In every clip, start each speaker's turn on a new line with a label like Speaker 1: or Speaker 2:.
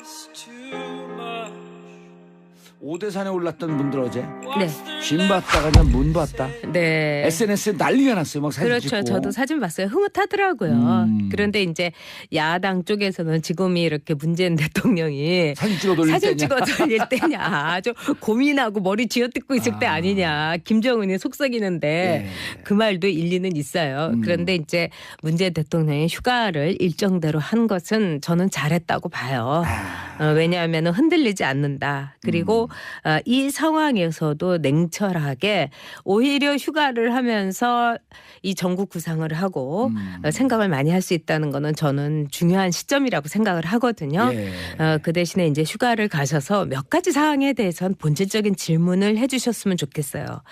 Speaker 1: place to 오대산에 올랐던 분들 어제
Speaker 2: 네.
Speaker 1: 진 봤다가 그냥 문 봤다.
Speaker 2: 네.
Speaker 1: SNS에 난리가 났어요. 막 사진
Speaker 2: 그렇죠.
Speaker 1: 찍고.
Speaker 2: 저도 사진 봤어요. 흐뭇하더라고요.
Speaker 1: 음.
Speaker 2: 그런데 이제 야당 쪽에서는 지금이 이렇게 문재인 대통령이
Speaker 1: 사진 찍어 돌릴
Speaker 2: 사진
Speaker 1: 때냐.
Speaker 2: 찍어 돌릴 때냐 아주 고민하고 머리 쥐어뜯고 있을 때
Speaker 1: 아.
Speaker 2: 아니냐 김정은이 속썩이는데
Speaker 1: 예.
Speaker 2: 그 말도 일리는 있어요.
Speaker 1: 음.
Speaker 2: 그런데 이제 문재인 대통령이 휴가를 일정대로 한 것은 저는 잘했다고 봐요.
Speaker 1: 아,
Speaker 2: 어, 왜냐하면 흔들리지 않는다. 그리고
Speaker 1: 음.
Speaker 2: 어, 이 상황에서도 냉철하게 오히려 휴가를 하면서 이 전국 구상을 하고
Speaker 1: 음.
Speaker 2: 어, 생각을 많이 할 수 있다는 거는 저는 중요한 시점이라고 생각을 하거든요.
Speaker 1: 예.
Speaker 2: 어, 그 대신에 이제 휴가를 가셔서 몇 가지 사항에 대해서는 본질적인 질문을 해주셨으면 좋겠어요.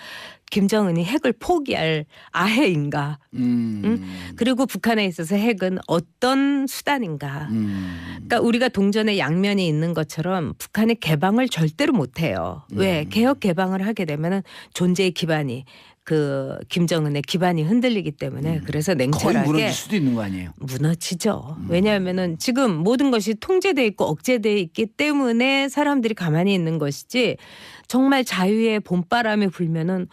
Speaker 2: 김정은이 핵을 포기할 아해인가?
Speaker 1: 음.
Speaker 2: 그리고 북한에 있어서 핵은 어떤 수단인가?
Speaker 1: 음.
Speaker 2: 그러니까 우리가 동전의 양면이 있는 것처럼 북한이 개방을 절대로 못 해요. 왜
Speaker 1: 음.
Speaker 2: 개혁 개방을 하게 되면은 존재의 기반이 그 김정은의 기반이 흔들리기 때문에 그래서
Speaker 1: 음. 거의
Speaker 2: 냉철하게
Speaker 1: 무너질 수도 있는 거 아니에요.
Speaker 2: 무너지죠.
Speaker 1: 음.
Speaker 2: 왜냐하면은 지금 모든 것이 통제돼 있고 억제돼 있기 때문에 사람들이 가만히 있는 것이지 정말 자유의 봄바람이 불면은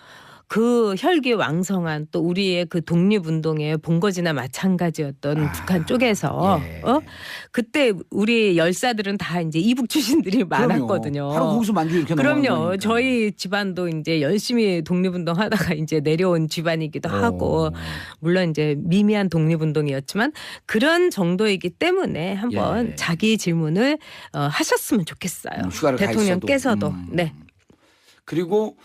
Speaker 2: 그 혈기 왕성한 또 우리의 그 독립운동의 본거지나 마찬가지였던
Speaker 1: 아,
Speaker 2: 북한 쪽에서
Speaker 1: 예.
Speaker 2: 어 그때 우리 열사들은 다 이제 이북 출신들이. 많았거든요.
Speaker 1: 바로 거기서 만주 이렇게
Speaker 2: 그럼요. 저희 집안도 이제 열심히 독립운동 하다가 이제 내려온 집안이기도 하고
Speaker 1: 어.
Speaker 2: 물론 이제 미미한 독립운동이었지만 그런 정도이기 때문에 한번
Speaker 1: 예.
Speaker 2: 자기 질문을 어, 하셨으면 좋겠어요.
Speaker 1: 음,
Speaker 2: 대통령께서도.
Speaker 1: 음.
Speaker 2: 네.
Speaker 1: 그리고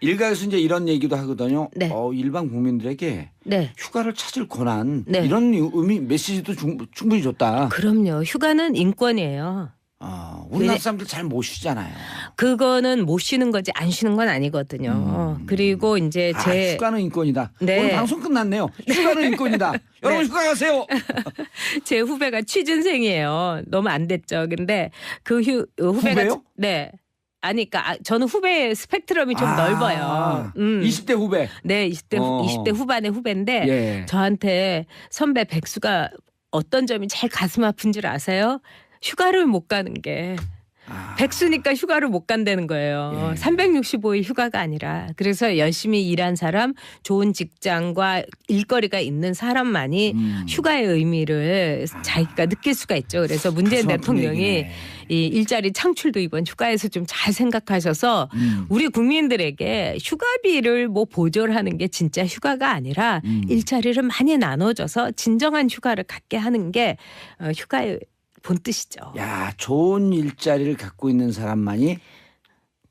Speaker 1: 일각에서 이제 이런 얘기도 하거든요.
Speaker 2: 네.
Speaker 1: 어, 일반 국민들에게
Speaker 2: 네.
Speaker 1: 휴가를 찾을 권한
Speaker 2: 네.
Speaker 1: 이런 의미 메시지도 중, 충분히 줬다.
Speaker 2: 그럼요. 휴가는 인권이에요.
Speaker 1: 어, 우리나라
Speaker 2: 왜-
Speaker 1: 사람들 잘 못 쉬잖아요.
Speaker 2: 그거는 못 쉬는 거지 안 쉬는 건 아니거든요.
Speaker 1: 음.
Speaker 2: 그리고 이제
Speaker 1: 아,
Speaker 2: 제
Speaker 1: 휴가는 인권이다.
Speaker 2: 네.
Speaker 1: 오늘 방송 끝났네요. 휴가는 인권이다. 여러분 휴가 가세요.
Speaker 2: 제 후배가 취준생이에요. 너무 안 됐죠. 근데 그 휴, 후배가
Speaker 1: 후배요?
Speaker 2: 네. 아니, 그니까 아, 저는 후배 스펙트럼이 좀
Speaker 1: 아,
Speaker 2: 넓어요. 음.
Speaker 1: 20대 후배.
Speaker 2: 네, 20대 후-
Speaker 1: 어.
Speaker 2: 20대 후반의 후배인데
Speaker 1: 예.
Speaker 2: 저한테 선배 백수가 어떤 점이 제일 가슴 아픈 줄 아세요? 휴가를 못 가는 게
Speaker 1: 아,
Speaker 2: 백수니까 휴가를 못 간다는 거예요.
Speaker 1: 예.
Speaker 2: 365일 휴가가 아니라 그래서 열심히 일한 사람, 좋은 직장과 일거리가 있는 사람만이
Speaker 1: 음.
Speaker 2: 휴가의 의미를 자기가 느낄 수가 있죠. 그래서 문재인
Speaker 1: 가슴 아픈
Speaker 2: 대통령이. 이 일자리 창출도 이번 휴가에서 좀 잘 생각하셔서
Speaker 1: 음.
Speaker 2: 우리 국민들에게 휴가비를 뭐 보조하는 게 진짜 휴가가 아니라
Speaker 1: 음.
Speaker 2: 일자리를 많이 나눠줘서 진정한 휴가를 갖게 하는 게 어, 휴가의 본 뜻이죠.
Speaker 1: 야, 좋은 일자리를 갖고 있는 사람만이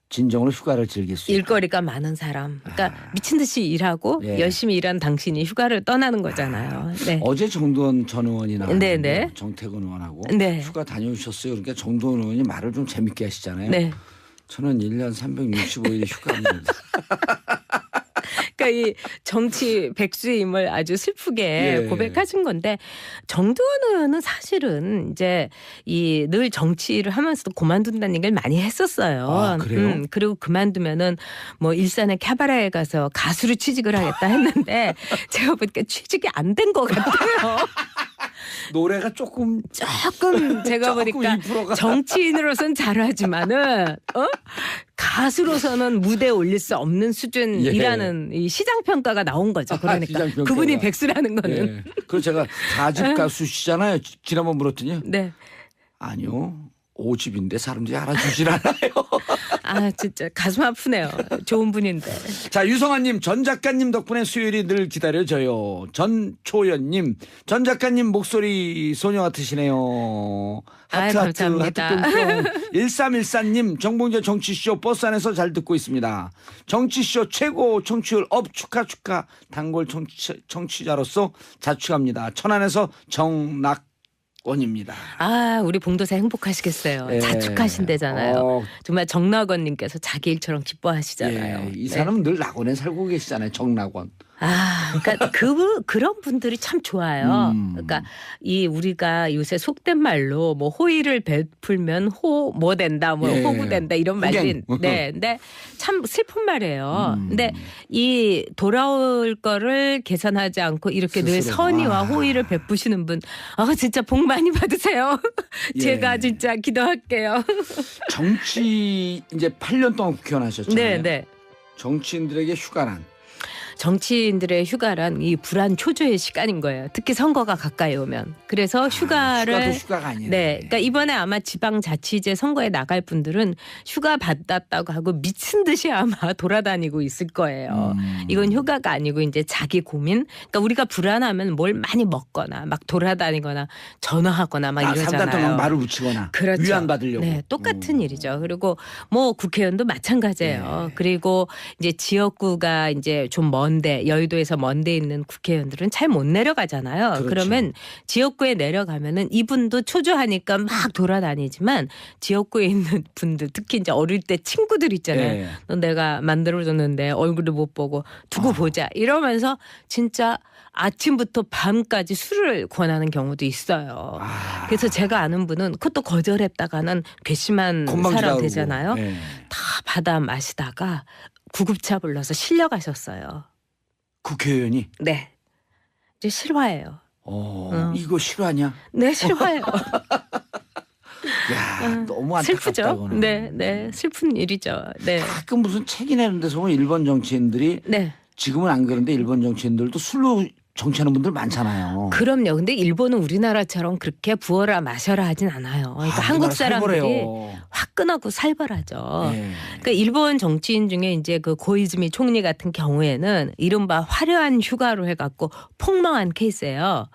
Speaker 1: 진정으로 휴가를 즐길 수 있다.
Speaker 2: 일거리가 많은 사람, 그러니까
Speaker 1: 아.
Speaker 2: 미친 듯이 일하고
Speaker 1: 예.
Speaker 2: 열심히 일한 당신이 휴가를 떠나는 거잖아요. 네.
Speaker 1: 어제 정두원 전 의원이 나왔는데
Speaker 2: 네, 네.
Speaker 1: 정태근 의원하고
Speaker 2: 네.
Speaker 1: 휴가 다녀오셨어요. 그러니까 정두원 의원이 말을 좀 재밌게 하시잖아요.
Speaker 2: 네.
Speaker 1: 저는 1년 365일 휴가입니다.
Speaker 2: 그러니까 이 정치 백수임을 아주 슬프게
Speaker 1: 예.
Speaker 2: 고백하신 건데 정두원 의원은 사실은 이제 이 늘 정치를 하면서도 그만둔다는 얘기를 많이 했었어요.
Speaker 1: 아, 그래요?
Speaker 2: 그리고 그만두면은 뭐 일산의 캐바레에 가서 가수로 취직을 하겠다 했는데 제가 보니까 취직이 안 된 것 같아요.
Speaker 1: 노래가 조금
Speaker 2: 조금 제가
Speaker 1: 조금
Speaker 2: 보니까
Speaker 1: 2%가
Speaker 2: 정치인으로선 잘하지만은 어? 가수로서는 무대에 올릴 수 없는 수준이라는 이 시장 평가가 나온 거죠. 그러니까
Speaker 1: 시장 평가가.
Speaker 2: 그분이 백수라는 거는
Speaker 1: 예. 그리고 제가 4집 가수시잖아요. 지- 지난번 물었더니
Speaker 2: 네.
Speaker 1: 아니요. 5집인데 사람들이 알아주질 않아요.
Speaker 2: 아 진짜 가슴 아프네요. 좋은 분인데.
Speaker 1: 자, 유성아님, 전 작가님 덕분에 수요일이 늘 기다려져요. 전초연님, 전 작가님 목소리 소녀 같으시네요. 하트 하트
Speaker 2: 감사합니다.
Speaker 1: 하트 뿅뿅. 1314님, 정봉재 정치쇼 버스 안에서 잘 듣고 있습니다. 정치쇼 최고 청취율 업 축하 축하. 단골 청취, 청취자로서 자축합니다. 천안에서 정낙 원입니다.
Speaker 2: 아 우리 봉도사 행복하시겠어요.
Speaker 1: 예.
Speaker 2: 자축하신대잖아요.
Speaker 1: 어,
Speaker 2: 정말 정낙원님께서 자기 일처럼 기뻐하시잖아요.
Speaker 1: 예, 이
Speaker 2: 네.
Speaker 1: 사람은 늘 낙원에 살고 계시잖아요. 정낙원.
Speaker 2: 아, 그러니까 그 그런 분들이 참 좋아요.
Speaker 1: 음.
Speaker 2: 그러니까 이 우리가 요새 속된 말로 뭐 호의를 베풀면 호 뭐 된다, 뭐
Speaker 1: 예.
Speaker 2: 호구 된다 이런 말들이
Speaker 1: 호갱.
Speaker 2: 네, 근데 참 슬픈 말이에요.
Speaker 1: 음.
Speaker 2: 근데 이 돌아올 거를 계산하지 않고 이렇게 늘
Speaker 1: 스스로.
Speaker 2: 선의와
Speaker 1: 아.
Speaker 2: 호의를 베푸시는 분, 아 진짜 복 많이 받으세요.
Speaker 1: 예.
Speaker 2: 제가 진짜 기도할게요.
Speaker 1: 정치 이제 8년 동안 국회의원 하셨잖아요.
Speaker 2: 네, 네.
Speaker 1: 정치인들에게 휴가란
Speaker 2: 정치인들의 휴가란 이 불안 초조의 시간인 거예요. 특히 선거가 가까이 오면. 그래서 휴가를
Speaker 1: 아, 휴가도 휴가가 아니네.
Speaker 2: 네, 그러니까 이번에 아마 지방자치제 선거에 나갈 분들은 휴가 받았다고 하고 미친 듯이 아마 돌아다니고 있을 거예요.
Speaker 1: 음.
Speaker 2: 이건 휴가가 아니고 이제 자기 고민. 그러니까 우리가 불안하면 뭘 많이 먹거나 막 돌아다니거나 전화하거나 막
Speaker 1: 아, 3달 동안
Speaker 2: 이러잖아요.
Speaker 1: 말을 붙이거나
Speaker 2: 그렇죠.
Speaker 1: 위안 받으려고.
Speaker 2: 네, 똑같은
Speaker 1: 음.
Speaker 2: 일이죠. 그리고 뭐 국회의원도 마찬가지예요.
Speaker 1: 네.
Speaker 2: 그리고 이제 지역구가 이제 좀 먼데 여의도에서 먼데 있는 국회의원들은 잘 못 내려가잖아요.
Speaker 1: 그렇죠.
Speaker 2: 그러면 지역구에 내려가면은 이분도 초조하니까 막 돌아다니지만 지역구에 있는 분들 특히 이제 어릴 때 친구들 있잖아요.
Speaker 1: 네.
Speaker 2: 너 내가 만들어줬는데 얼굴도 못 보고 두고
Speaker 1: 아.
Speaker 2: 보자 이러면서 진짜 아침부터 밤까지 술을 권하는 경우도 있어요.
Speaker 1: 아.
Speaker 2: 그래서 제가 아는 분은 그것도 거절했다가는 괘씸한 사람. 되잖아요.
Speaker 1: 네.
Speaker 2: 다 받아 마시다가 구급차 불러서 실려가셨어요.
Speaker 1: 국회의원이
Speaker 2: 네. 이제 실화예요.
Speaker 1: 어,
Speaker 2: 어.
Speaker 1: 이거 실화냐?
Speaker 2: 네, 실화예요.
Speaker 1: 야,
Speaker 2: 음,
Speaker 1: 너무 안타깝다.
Speaker 2: 슬프죠? 네, 네. 슬픈 일이죠. 네.
Speaker 1: 가끔 무슨 책이 내는 데서 보면 일본 정치인들이
Speaker 2: 네.
Speaker 1: 지금은 안 그런데 일본 정치인들도 술로 정치하는 분들 많잖아요.
Speaker 2: 그럼요. 근데 일본은 우리나라처럼 그렇게 부어라 마셔라 하진 않아요. 그러니까
Speaker 1: 아,
Speaker 2: 한국 사람들이
Speaker 1: 살벌해요.
Speaker 2: 화끈하고 살벌하죠.
Speaker 1: 네.
Speaker 2: 그러니까 일본 정치인 중에 이제 그 고이즈미 총리 같은 경우에는 이른바 화려한 휴가로 해갖고 폭망한 케이스예요.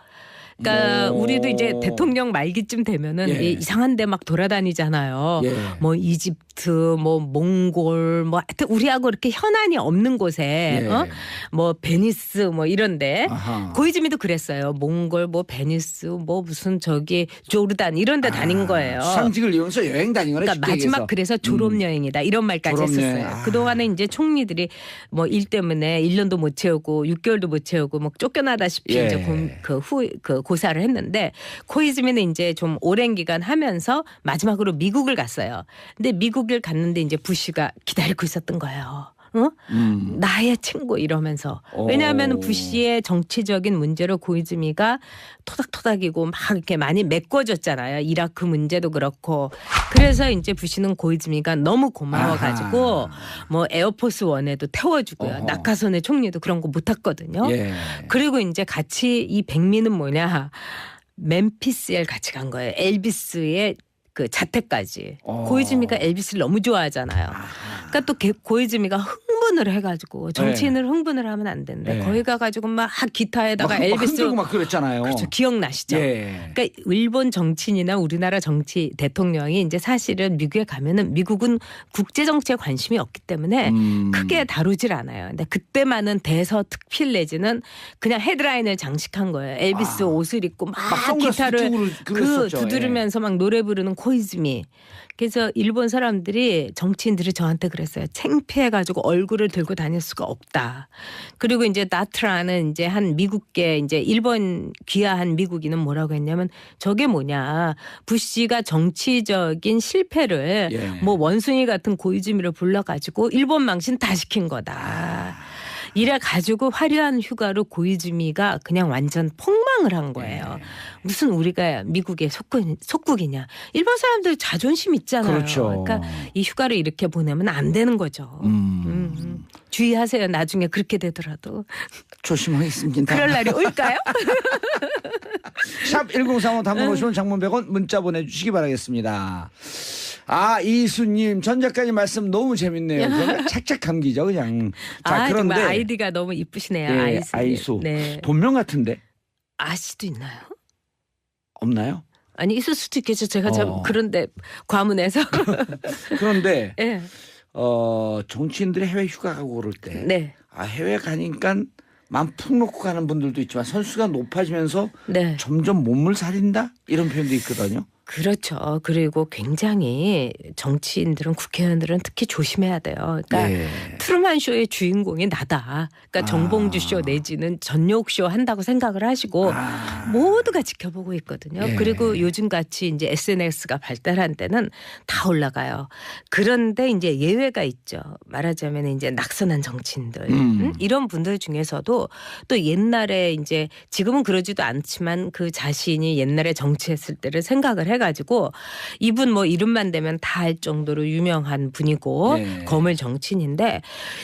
Speaker 2: 그러니까
Speaker 1: 오.
Speaker 2: 우리도 이제 대통령 말기쯤 되면은
Speaker 1: 예.
Speaker 2: 이 이상한데 막 돌아다니잖아요.
Speaker 1: 예.
Speaker 2: 뭐 이집트, 뭐 몽골, 뭐 하여튼 우리하고 이렇게 현안이 없는 곳에
Speaker 1: 예.
Speaker 2: 어? 뭐 베니스 뭐 이런데
Speaker 1: 아하.
Speaker 2: 고이즈미도 그랬어요. 몽골, 뭐 베니스, 뭐 무슨 저기 조르단 이런 데 다닌
Speaker 1: 아,
Speaker 2: 거예요.
Speaker 1: 수상직을 이용해서 여행 다닌 거네.
Speaker 2: 그러니까 마지막. 그래서 졸업 여행이다 이런 말까지
Speaker 1: 졸업여행.
Speaker 2: 했었어요.
Speaker 1: 아.
Speaker 2: 그 동안에 이제 총리들이 뭐 일 때문에 1년도 못 채우고 6개월도 못 채우고 뭐 쫓겨나다시피
Speaker 1: 예.
Speaker 2: 이제 그후그 고사를 했는데 코이즈미는 이제 좀 오랜 기간 하면서 마지막으로 미국을 갔어요. 근데 미국 을 갔는데 이제 부시가 기다리고 있었던 거예요. 어?
Speaker 1: 음.
Speaker 2: 나의 친구 이러면서
Speaker 1: 오.
Speaker 2: 왜냐하면 부시의 정치적인 문제로 고이즈미가 토닥토닥이고 막 이렇게 많이 메꿔졌잖아요. 이라크 문제도 그렇고 그래서 이제 부시는 고이즈미가 너무 고마워가지고
Speaker 1: 아하.
Speaker 2: 뭐 에어포스 원에도 태워주고요.
Speaker 1: 어허.
Speaker 2: 낙하선의 총리도 그런 거 못탔거든요.
Speaker 1: 예.
Speaker 2: 그리고 이제 같이 이 백미는 뭐냐 멤피스에 같이 간 거예요. 엘비스의 그 자택까지.
Speaker 1: 어.
Speaker 2: 고이즈미가 엘비스를 너무 좋아하잖아요.
Speaker 1: 아하.
Speaker 2: 그러니까 또 개- 고이즈미가 흥 분을 해가지고 정치인을 흥분을 하면 안 된대.
Speaker 1: 네.
Speaker 2: 거기 가가지고 막 기타에다가
Speaker 1: 막, 막
Speaker 2: 엘비스
Speaker 1: 막 그랬잖아요.
Speaker 2: 그렇죠 기억나시죠?
Speaker 1: 예.
Speaker 2: 그러니까 일본 정치인이나 우리나라 정치 대통령이 이제 사실은 미국에 가면은 미국은 국제 정치에 관심이 없기 때문에
Speaker 1: 음.
Speaker 2: 크게 다루질 않아요. 근데 그때만은 대서 특필 내지는 그냥 헤드라인을 장식한 거예요. 엘비스
Speaker 1: 아.
Speaker 2: 옷을 입고 막,
Speaker 1: 막
Speaker 2: 기타를 그
Speaker 1: 그랬었죠. 예.
Speaker 2: 두드리면서 막 노래 부르는 코이즈미. 그래서 일본 사람들이 정치인들이 저한테 그랬어요. 창피해가지고 얼굴을 들고 다닐 수가 없다. 그리고 이제 나트라는 이제 한 미국계 이제 일본 귀화한 미국인은 뭐라고 했냐면 저게 뭐냐 부시가 정치적인 실패를
Speaker 1: 예.
Speaker 2: 뭐 원숭이 같은 고이즈미를 불러가지고 일본 망신 다 시킨 거다. 이래 가지고 화려한 휴가로 고이즈미가 그냥 완전 폭망을 한 거예요.
Speaker 1: 예.
Speaker 2: 무슨 우리가 미국의 속국, 속국이냐. 일본 사람들 자존심 있잖아요.
Speaker 1: 그렇죠.
Speaker 2: 그러니까 이 휴가를 이렇게 보내면 안 되는 거죠.
Speaker 1: 음.
Speaker 2: 음, 음. 주의하세요. 나중에 그렇게 되더라도.
Speaker 1: 조심하겠습니다.
Speaker 2: 그럴 날이 올까요?
Speaker 1: 샵 1035 단문 50원 장문 100원 문자 보내주시기 바라겠습니다. 아 이수님 전 작가님 말씀 너무 재밌네요. 착착 감기죠 그냥. 자
Speaker 2: 아,
Speaker 1: 그런데
Speaker 2: 아이디가 너무 이쁘시네요.
Speaker 1: 예,
Speaker 2: 아이스.
Speaker 1: 아이수.
Speaker 2: 네.
Speaker 1: 본명 같은데
Speaker 2: 아씨도 있나요?
Speaker 1: 없나요?
Speaker 2: 아니 있을 수도 있겠죠. 제가 참
Speaker 1: 어.
Speaker 2: 그런데 과문해서.
Speaker 1: 그런데
Speaker 2: 예.
Speaker 1: 어 정치인들이 해외 휴가 가고 그럴 때
Speaker 2: 네.
Speaker 1: 아, 해외 가니까 맘푹 놓고 가는 분들도 있지만 선수가 높아지면서
Speaker 2: 네.
Speaker 1: 점점 몸을 사린다 이런 표현도 있거든요.
Speaker 2: 그렇죠. 그리고 굉장히 정치인들은 국회의원들은 특히 조심해야 돼요. 그러니까
Speaker 1: 예.
Speaker 2: 트루만 쇼의 주인공이 나다. 그러니까
Speaker 1: 아.
Speaker 2: 정봉주 쇼 내지는 전욕 쇼 한다고 생각을 하시고
Speaker 1: 아.
Speaker 2: 모두가 지켜보고 있거든요.
Speaker 1: 예.
Speaker 2: 그리고 요즘 같이 이제 SNS가 발달한 때는 다 올라가요. 그런데 이제 예외가 있죠. 말하자면 이제 낙선한 정치인들
Speaker 1: 음.
Speaker 2: 음? 이런 분들 중에서도 또 옛날에 이제 지금은 그러지도 않지만 그 자신이 옛날에 정치했을 때를 생각을 해 가지고 이분 뭐 이름만 대면 다할 정도로 유명한 분이고
Speaker 1: 네.
Speaker 2: 거물 정치인인데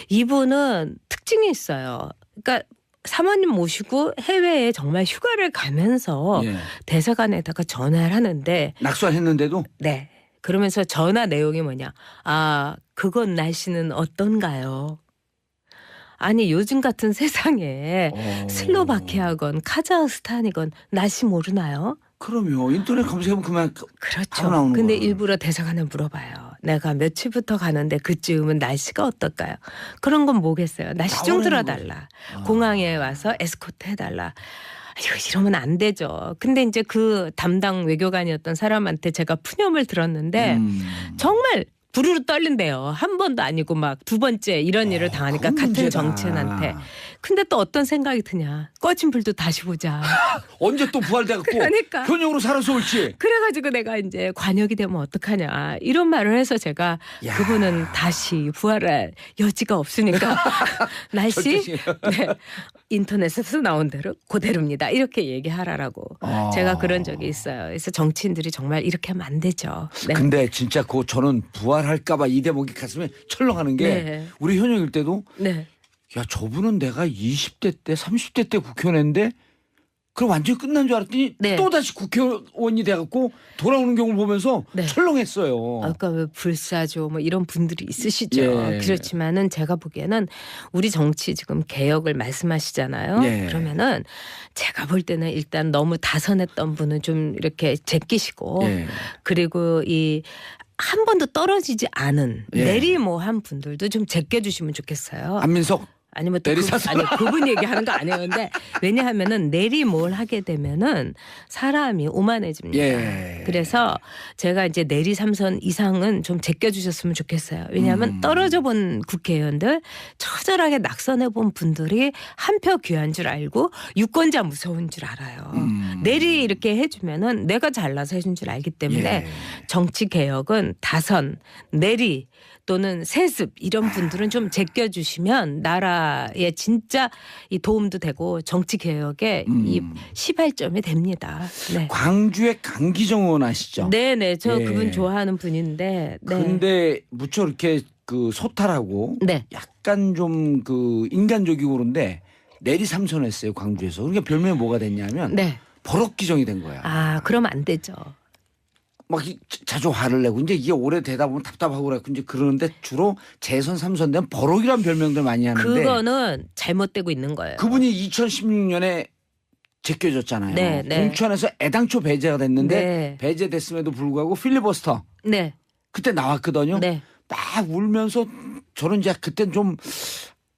Speaker 2: 이분은 특징이 있어요. 그러니까 사모님 모시고 해외에 정말 휴가를 가면서
Speaker 1: 예.
Speaker 2: 대사관에다가 전화를 하는데
Speaker 1: 낙선했는데도
Speaker 2: 네. 그러면서 전화 내용이 뭐냐. 아, 그건 날씨는 어떤가요? 아니, 요즘 같은 세상에
Speaker 1: 어.
Speaker 2: 슬로바키아건 카자흐스탄이건 날씨 모르나요?
Speaker 1: 그럼요. 인터넷 검색하면 그만 바로
Speaker 2: 그렇죠.
Speaker 1: 나오는
Speaker 2: 근데
Speaker 1: 거예요.
Speaker 2: 일부러 대사관에 물어봐요. 내가 며칠부터 가는데 그쯤은 날씨가 어떨까요? 그런 건 뭐겠어요. 날씨 좀 들어달라.
Speaker 1: 아.
Speaker 2: 공항에 와서 에스코트 해달라. 이거 이러면 안 되죠. 근데 이제 그 담당 외교관이었던 사람한테 제가 푸념을 들었는데
Speaker 1: 음.
Speaker 2: 정말 부르르 떨린대요. 한 번도 아니고 막 두 번째 이런 일을
Speaker 1: 어,
Speaker 2: 당하니까
Speaker 1: 그건
Speaker 2: 같은
Speaker 1: 문제다.
Speaker 2: 정치인한테. 근데 또 어떤 생각이 드냐. 꺼진 불도 다시 보자.
Speaker 1: 언제 또 부활돼갖고
Speaker 2: 그러니까.
Speaker 1: 현역으로 살아서 올지.
Speaker 2: 그래가지고 내가 이제 관역이 되면 어떡하냐 이런 말을 해서 제가
Speaker 1: 야.
Speaker 2: 그분은 다시 부활할 여지가 없으니까 날씨 네, 인터넷에서 나온 대로 그대로입니다 이렇게 얘기하라라고
Speaker 1: 아.
Speaker 2: 제가 그런 적이 있어요. 그래서 정치인들이 정말 이렇게 하면 안 되죠. 네.
Speaker 1: 근데 진짜 그 저는 부활할까봐 이 대목이 가슴에 철렁하는 게
Speaker 2: 네.
Speaker 1: 우리 현역일 때도
Speaker 2: 네.
Speaker 1: 야 저분은 내가 20대 때 30대 때 국회의원인데 그럼 완전히 끝난 줄 알았더니
Speaker 2: 네.
Speaker 1: 또 다시 국회의원이 돼갖고 돌아오는 경우를 보면서
Speaker 2: 네.
Speaker 1: 철렁했어요.
Speaker 2: 아까 왜 불사조 뭐 이런 분들이 있으시죠.
Speaker 1: 예.
Speaker 2: 그렇지만은 제가 보기에는 우리 정치 지금 개혁을 말씀하시잖아요.
Speaker 1: 예.
Speaker 2: 그러면은 제가 볼 때는 일단 너무 다선했던 분은 좀 이렇게 제끼시고
Speaker 1: 예.
Speaker 2: 그리고 이한 번도 떨어지지 않은
Speaker 1: 예.
Speaker 2: 내리모한 분들도 좀 제껴주시면 좋겠어요.
Speaker 1: 안민석
Speaker 2: 아니면 또. 그, 아니 그분 얘기하는 거 아니에요. 근데 왜냐하면은 내리몰 하게 되면은 사람이 오만해집니다.
Speaker 1: 예.
Speaker 2: 그래서 제가 이제 내리 삼선 이상은 좀 제껴 주셨으면 좋겠어요. 왜냐하면
Speaker 1: 음.
Speaker 2: 떨어져 본 국회의원들 처절하게 낙선해 본 분들이 한 표 귀한 줄 알고 유권자 무서운 줄 알아요.
Speaker 1: 음.
Speaker 2: 내리 이렇게 해주면은 내가 잘나서 해준 줄 알기 때문에
Speaker 1: 예.
Speaker 2: 정치 개혁은 다선, 내리 또는 세습 이런 분들은 좀 제껴주시면 나라에 진짜 이 도움도 되고 정치 개혁에 이
Speaker 1: 음.
Speaker 2: 시발점이 됩니다. 네.
Speaker 1: 광주의 강기정 의원 아시죠?
Speaker 2: 네네 저
Speaker 1: 예.
Speaker 2: 그분 좋아하는 분인데 네.
Speaker 1: 근데 무척 이렇게 그 소탈하고
Speaker 2: 네.
Speaker 1: 약간 좀 그 인간적이고 그런데 내리 삼선했어요 광주에서. 그러니까 별명이 뭐가 됐냐면
Speaker 2: 네.
Speaker 1: 버럭 기정이 된 거야.
Speaker 2: 아 그러면 안 되죠.
Speaker 1: 막 이- 자주 화를 내고 이제 이게 오래 되다 보면 답답하고 그래갖고 이제 그러는데 주로 재선 삼선 되면 버럭이란 별명들 많이 하는데
Speaker 2: 그거는 잘못되고 있는 거예요.
Speaker 1: 그분이 2016년에 제껴졌잖아요.
Speaker 2: 네, 네.
Speaker 1: 공천에서 애당초 배제가 됐는데
Speaker 2: 네.
Speaker 1: 배제됐음에도 불구하고 필리버스터
Speaker 2: 네.
Speaker 1: 그때 나왔거든요.
Speaker 2: 네.
Speaker 1: 막 울면서 저는 이제 그땐 좀,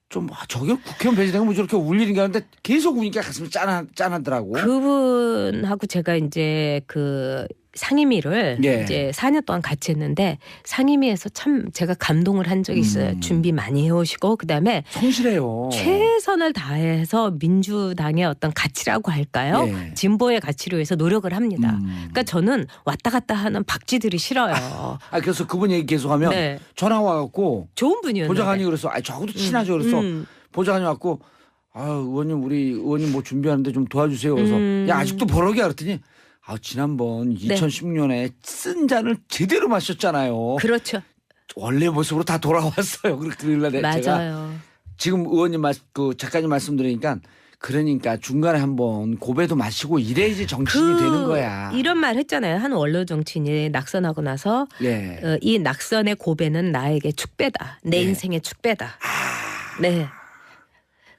Speaker 1: 좀, 아, 저게 국회의원 배제된 거뭐 저렇게 울 일인가 하는데 계속 우니까 가슴이 짠하, 짠하더라고.
Speaker 2: 그분하고 제가 이제 그 상임위를
Speaker 1: 예.
Speaker 2: 이제 4년 동안 같이 했는데 상임위에서 참 제가 감동을 한 적이 있어요.
Speaker 1: 음.
Speaker 2: 준비 많이 해오시고 그다음에
Speaker 1: 성실해요.
Speaker 2: 최선을 다해서 민주당의 어떤 가치라고 할까요?
Speaker 1: 예.
Speaker 2: 진보의 가치를 위해서 노력을 합니다.
Speaker 1: 음.
Speaker 2: 그러니까 저는 왔다 갔다 하는 박쥐들이 싫어요.
Speaker 1: 아, 그래서 그분 얘기 계속하면
Speaker 2: 네.
Speaker 1: 전화 와갖고
Speaker 2: 좋은 분이었는데.
Speaker 1: 보좌관이 그래서 아, 저하고도 친하죠. 그래서
Speaker 2: 음.
Speaker 1: 보좌관이 왔고 아, 의원님 우리 의원님 뭐 준비하는데 좀 도와주세요. 그래서
Speaker 2: 음.
Speaker 1: 야, 아직도 버럭이야. 그랬더니 아, 지난번
Speaker 2: 네.
Speaker 1: 2016년에 쓴 잔을 제대로 마셨잖아요.
Speaker 2: 그렇죠.
Speaker 1: 원래 모습으로 다 돌아왔어요. 그렇게 그러길래 제가
Speaker 2: 맞아요.
Speaker 1: 지금 의원님 말, 그 작가님 말씀드리니까 그러니까 중간에 한번 고배도 마시고 이래야지 정치인이 되는 거야.
Speaker 2: 그 이런 말 했잖아요. 한 원로 정치인이 낙선하고 나서
Speaker 1: 예.
Speaker 2: 어, 이 낙선의 고배는 나에게 축배다. 내
Speaker 1: 네.
Speaker 2: 인생의 축배다.
Speaker 1: 아.
Speaker 2: 네.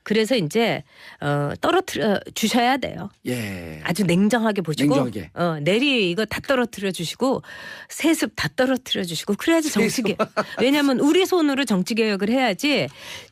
Speaker 2: 그래서 이제 어 떨어뜨려 주셔야 돼요.
Speaker 1: 예.
Speaker 2: 아주 냉정하게 보시고
Speaker 1: 냉정하게.
Speaker 2: 어 내리 이거 다 떨어뜨려 주시고 세습 다 떨어뜨려 주시고 그래야지 정치 개 왜냐하면 우리 손으로 정치 개혁을 해야지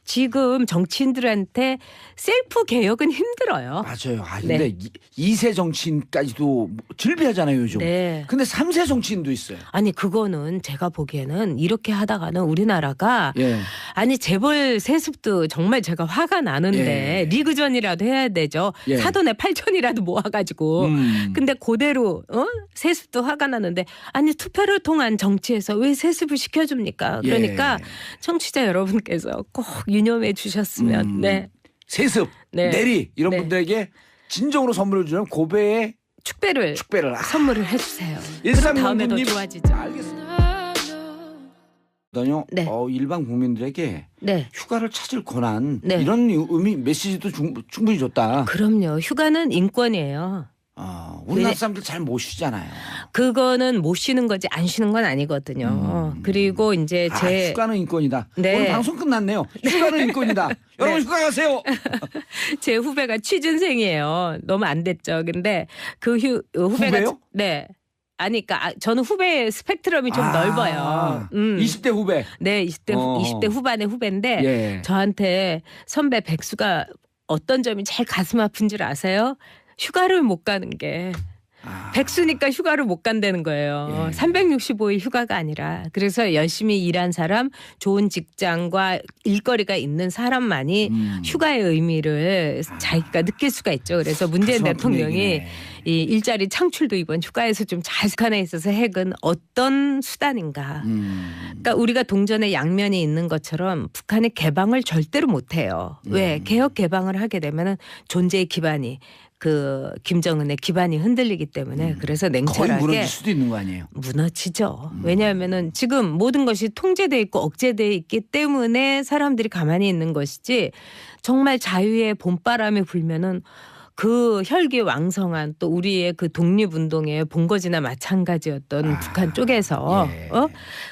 Speaker 2: 지금 정치인들한테 셀프 개혁은 힘들어요.
Speaker 1: 맞아요. 아, 근데
Speaker 2: 네.
Speaker 1: 이 2세 정치인까지도 질비하잖아요, 요즘.
Speaker 2: 네.
Speaker 1: 근데 3세 정치인도 있어요.
Speaker 2: 아니 그거는 제가 보기에는 이렇게 하다가는 우리나라가
Speaker 1: 예.
Speaker 2: 아니 재벌 세습도 정말 제가 화가 나는데
Speaker 1: 예.
Speaker 2: 리그전이라도 해야 되죠.
Speaker 1: 예.
Speaker 2: 사돈의 8천이라도 모아가지고.
Speaker 1: 음.
Speaker 2: 근데 그대로 어? 세습도 화가 나는데 아니 투표를 통한 정치에서 왜 세습을 시켜줍니까?
Speaker 1: 예.
Speaker 2: 그러니까 청취자 여러분께서 꼭 유념해 주셨으면
Speaker 1: 음.
Speaker 2: 네
Speaker 1: 세습,
Speaker 2: 네.
Speaker 1: 내리 이런
Speaker 2: 네.
Speaker 1: 분들에게 진정으로 선물을 주는 고배의
Speaker 2: 축배를
Speaker 1: 축배를 아,
Speaker 2: 선물을 해주세요.
Speaker 1: 1306
Speaker 2: 다음에 더
Speaker 1: 님.
Speaker 2: 좋아지죠.
Speaker 1: 알겠습니다. 요
Speaker 2: 네.
Speaker 1: 어, 일반 국민들에게
Speaker 2: 네.
Speaker 1: 휴가를 찾을 권한
Speaker 2: 네.
Speaker 1: 이런 의미 메시지도 중- 충분히 줬다.
Speaker 2: 그럼요. 휴가는 인권이에요.
Speaker 1: 어, 우리나라
Speaker 2: 네.
Speaker 1: 사람들 잘 못 쉬잖아요.
Speaker 2: 그거는 못 쉬는 거지 안 쉬는 건 아니거든요.
Speaker 1: 음.
Speaker 2: 그리고 이제
Speaker 1: 아,
Speaker 2: 제
Speaker 1: 휴가는 인권이다.
Speaker 2: 네.
Speaker 1: 오늘 방송 끝났네요. 휴가는 인권이다. 여러분 휴가 가세요.
Speaker 2: 제 후배가 취준생이에요. 너무 안 됐죠. 근데 그 휴, 후배가
Speaker 1: 후배요?
Speaker 2: 네. 아니, 그니까, 는 후배 스펙트럼이 좀
Speaker 1: 아,
Speaker 2: 넓어요. 음.
Speaker 1: 20대 후배.
Speaker 2: 네, 20대, 후-
Speaker 1: 어.
Speaker 2: 20대 후반의 후배인데,
Speaker 1: 예.
Speaker 2: 저한테 선배 백수가 어떤 점이 제일 가슴 아픈 줄 아세요? 휴가를 못 가는 게.
Speaker 1: 아,
Speaker 2: 백수니까 휴가를 못 간다는 거예요.
Speaker 1: 예.
Speaker 2: 365일 휴가가 아니라. 그래서 열심히 일한 사람, 좋은 직장과 일거리가 있는 사람만이
Speaker 1: 음.
Speaker 2: 휴가의 의미를 자기가 느낄 수가 있죠. 그래서 문재인 대통령이
Speaker 1: 얘기네.
Speaker 2: 이 일자리 창출도 이번 휴가에서 좀 자숙한에 있어서 핵은 어떤 수단인가.
Speaker 1: 음.
Speaker 2: 그러니까 우리가 동전의 양면이 있는 것처럼 북한이 개방을 절대로 못해요. 왜
Speaker 1: 음.
Speaker 2: 개혁 개방을 하게 되면은 존재의 기반이 그 김정은의 기반이 흔들리기 때문에 그래서
Speaker 1: 음. 거의
Speaker 2: 냉철하게
Speaker 1: 무너질 수도 있는 거 아니에요.
Speaker 2: 무너지죠.
Speaker 1: 음.
Speaker 2: 왜냐하면은 지금 모든 것이 통제돼 있고 억제돼 있기 때문에 사람들이 가만히 있는 것이지 정말 자유의 봄바람이 불면은 그 혈기 왕성한 또 우리의 그 독립운동의 본거지나 마찬가지였던
Speaker 1: 아,
Speaker 2: 북한 쪽에서
Speaker 1: 예.
Speaker 2: 어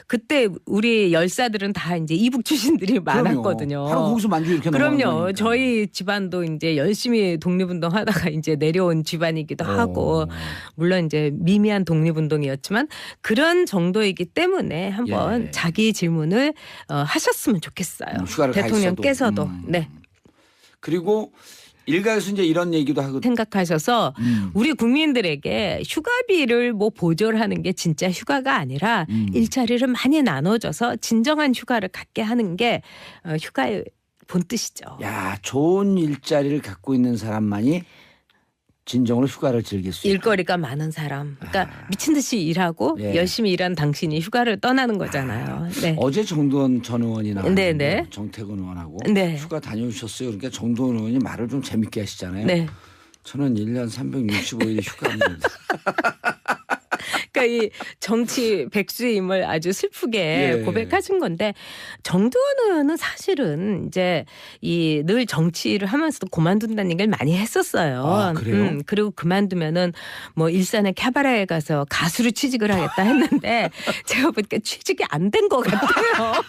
Speaker 2: 그때 우리 열사들은 다 이제 이북 출신들이 많았거든요.
Speaker 1: 그럼요. 바로 거기서 만주 이렇게
Speaker 2: 그럼요. 저희 집안도 이제 열심히 독립운동 하다가 이제 내려온 집안이기도 하고
Speaker 1: 어.
Speaker 2: 물론 이제 미미한 독립운동이었지만 그런 정도이기 때문에 한번
Speaker 1: 예.
Speaker 2: 자기 질문을 어, 하셨으면 좋겠어요.
Speaker 1: 음,
Speaker 2: 대통령께서도.
Speaker 1: 음.
Speaker 2: 네
Speaker 1: 그리고 일가에서 이제 이런 얘기도 하고
Speaker 2: 생각하셔서
Speaker 1: 음.
Speaker 2: 우리 국민들에게 휴가비를 뭐 보조하는 게 진짜 휴가가 아니라
Speaker 1: 음.
Speaker 2: 일자리를 많이 나눠줘서 진정한 휴가를 갖게 하는 게 어, 휴가의 본뜻이죠.
Speaker 1: 야 좋은 일자리를 갖고 있는 사람만이 진정으로 휴가를 즐길 수 있다.
Speaker 2: 일거리가 많은 사람, 그러니까
Speaker 1: 아.
Speaker 2: 미친 듯이 일하고
Speaker 1: 예.
Speaker 2: 열심히 일한 당신이 휴가를 떠나는 거잖아요. 네.
Speaker 1: 어제 정도원 전 의원이 나왔는데
Speaker 2: 네, 네.
Speaker 1: 정태근 의원하고
Speaker 2: 네.
Speaker 1: 휴가 다녀오셨어요. 그러니까 정도원 의원이 말을 좀 재밌게 하시잖아요.
Speaker 2: 네.
Speaker 1: 저는 1년 365일이 휴가입니다.
Speaker 2: 그러니까 이 정치 백수임을 아주 슬프게
Speaker 1: 예.
Speaker 2: 고백하신 건데 정두원 의원은 사실은 이제 이 늘 정치를 하면서도 그만둔다는 얘기를 많이 했었어요. 음,
Speaker 1: 아, 그래요?
Speaker 2: 그리고 그만두면은 뭐 일산의 캐바레에 가서 가수로 취직을 하겠다 했는데 제가 보니까 취직이 안 된 것 같아요.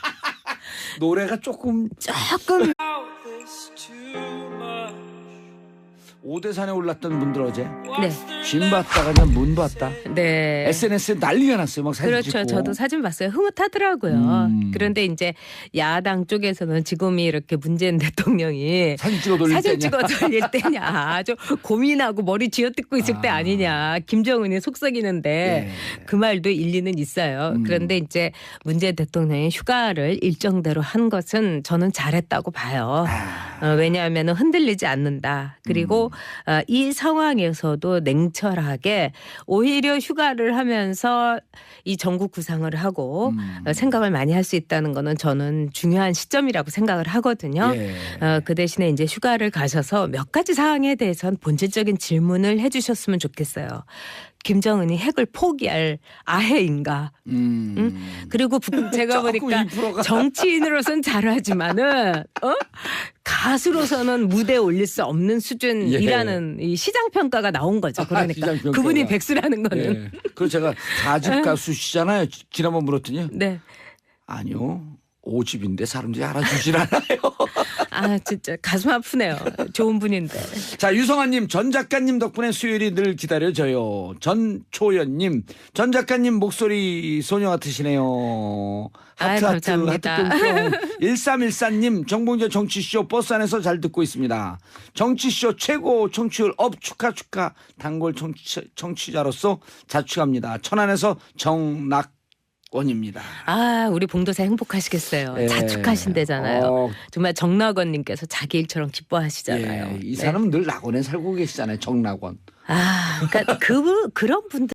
Speaker 1: 노래가 조금
Speaker 2: 조금
Speaker 1: 5대 산에 올랐던 분들 어제
Speaker 2: 네.
Speaker 1: 쥔 봤다가 그냥 문 봤다.
Speaker 2: 네.
Speaker 1: SNS에 난리가 났어요. 막 사진
Speaker 2: 그렇죠.
Speaker 1: 찍고.
Speaker 2: 저도 사진 봤어요. 흐뭇하더라고요.
Speaker 1: 음.
Speaker 2: 그런데 이제 야당 쪽에서는 지금이 이렇게 문재인 대통령이
Speaker 1: 사진 찍어 돌릴
Speaker 2: 사진
Speaker 1: 때냐.
Speaker 2: 찍어 돌릴 때냐 아주 고민하고 머리 쥐어뜯고 있을 때
Speaker 1: 아.
Speaker 2: 아니냐 김정은이 속썩이는데
Speaker 1: 예.
Speaker 2: 그 말도 일리는 있어요.
Speaker 1: 음.
Speaker 2: 그런데 이제 문재인 대통령이 휴가를 일정대로 한 것은 저는 잘했다고 봐요.
Speaker 1: 아,
Speaker 2: 어, 왜냐하면 흔들리지 않는다. 그리고
Speaker 1: 음.
Speaker 2: 어, 이 상황에서도 냉 철하게 오히려 휴가를 하면서 이 전국 구상을 하고
Speaker 1: 음.
Speaker 2: 어, 생각을 많이 할 수 있다는 거는 저는 중요한 시점이라고 생각을 하거든요.
Speaker 1: 예.
Speaker 2: 어, 그 대신에 이제 휴가를 가셔서 몇 가지 사항에 대해서는 본질적인 질문을 해주셨으면 좋겠어요. 김정은이 핵을 포기할 아해인가?
Speaker 1: 음.
Speaker 2: 그리고 북- 제가 보니까
Speaker 1: 2%가
Speaker 2: 정치인으로선 잘하지만은 어? 가수로서는 무대에 올릴 수 없는 수준이라는 이 시장 평가가 나온 거죠. 그러니까
Speaker 1: 예. 시장 평가가.
Speaker 2: 그분이 백수라는 거는
Speaker 1: 예. 그래서 제가 4집 가수시잖아요. 지- 지난번 물었더니
Speaker 2: 네.
Speaker 1: 아니요. 5집인데 사람들이 알아주질 않아요.
Speaker 2: 아 진짜 가슴 아프네요. 좋은 분인데.
Speaker 1: 자, 유성아님, 전 작가님 덕분에 수요일이 늘 기다려져요. 전초연님, 전 작가님 목소리 소녀 같으시네요. 하트, 하트,
Speaker 2: 감사합니다.
Speaker 1: 하트 뿅뿅. 1314님, 정봉재 정치쇼 버스 안에서 잘 듣고 있습니다. 정치쇼 최고 청취율 업 축하 축하. 단골 청취, 청취자로서 자축합니다. 천안에서 정낙 원입니다.
Speaker 2: 아 우리 봉도사 행복하시겠어요.
Speaker 1: 예.
Speaker 2: 자축하신대잖아요.
Speaker 1: 어,
Speaker 2: 정말 정낙원님께서 자기 일처럼 기뻐하시잖아요.
Speaker 1: 예, 이
Speaker 2: 네.
Speaker 1: 사람은 늘 낙원에 살고 계시잖아요. 정낙원.
Speaker 2: 아, 그러니까 그 그런 분들